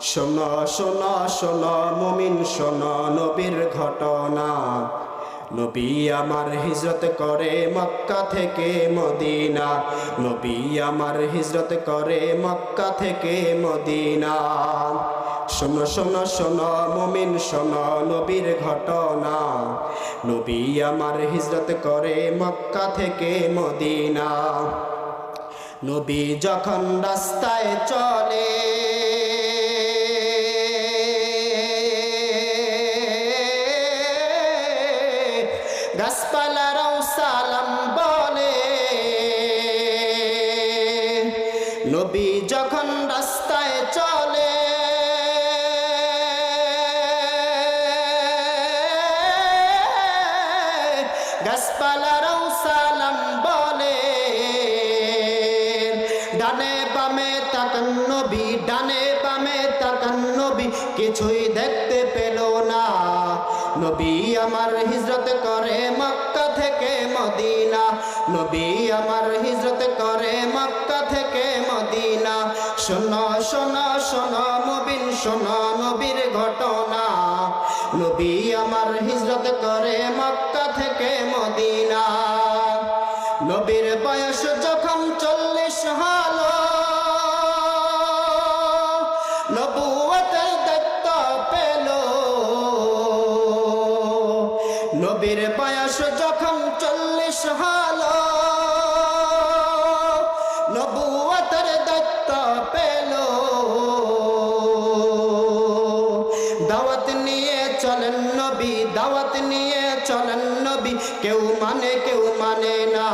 শোনো শোনো শোনো, মুমিন, শোনো, নবীর ঘটনা। নবী আমার হিজরত করে মক্কা থেকে মদিনা। নবী আমার হিজরত করে মক্কা থেকে মদিনা। শোনো শোনো শোনো, মুমিন, শোনো, নবীর ঘটনা। নবী আমার হিজরত করে মক্কা থেকে মদিনা। নবী যখন রাস্তায় চলে গাছপালারাও সালাম বলে নবী যখন রাস্তায় চলে গাছপালারাও সালাম বলে ডানে বামে তাকান নবী, ডানে বামে তাকান নবী, কিছুই না নবী আমার হিজরত করে মক্কা থেকে মদিনা। নবী আমার হিজরত করে মক্কা থেকে মদিনা। শোনো শোনো শোনো মুবিন শোনো নবীর ঘটনা। নবী আমার হিজরত করে মক্কা থেকে মদিনা। নবীর বয়স নবীর বয়স যখন চল্লিশ হলো নবুয়তের দত্ত পেল। দাওয়াত নিয়ে চলেন নবী, দাওয়াত নিয়ে চলেন নবী, কেউ মানে কেউ মানে না।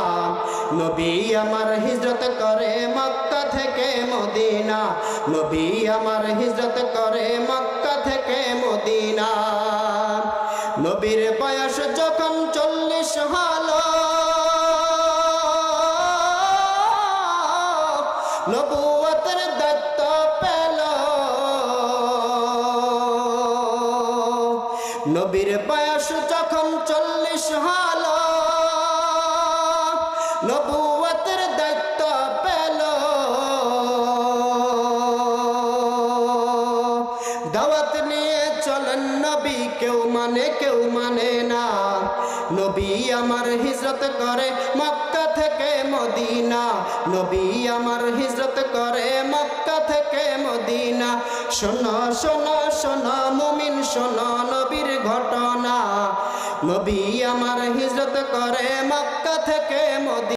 নবী আমার হিজরত করে মক্কা থেকে মদিনা। নবী আমার হিজরত করে মক্কা থেকে মদিনা। নবীর বয়স যখন চল্লিশ হলো নবুয়তের দত্ত পেল। নবীর বয়স যখন চল্লিশ হল নবুয়তের দায়িত্ব পেল। দাওয়াত নিয়ে চলেন নবী কেউ মানে কেউ মানে না। নবী আমার হিজরত করে মক্কা থেকে মদিনা। নবী আমার হিজরত করে মক্কা থেকে মদিনা। শোনো শোনো শোনো, মুমিন, শোনো, নবীর ঘটনা। নবী আমার হিজরত করে মক্কা থেকে মদিনা।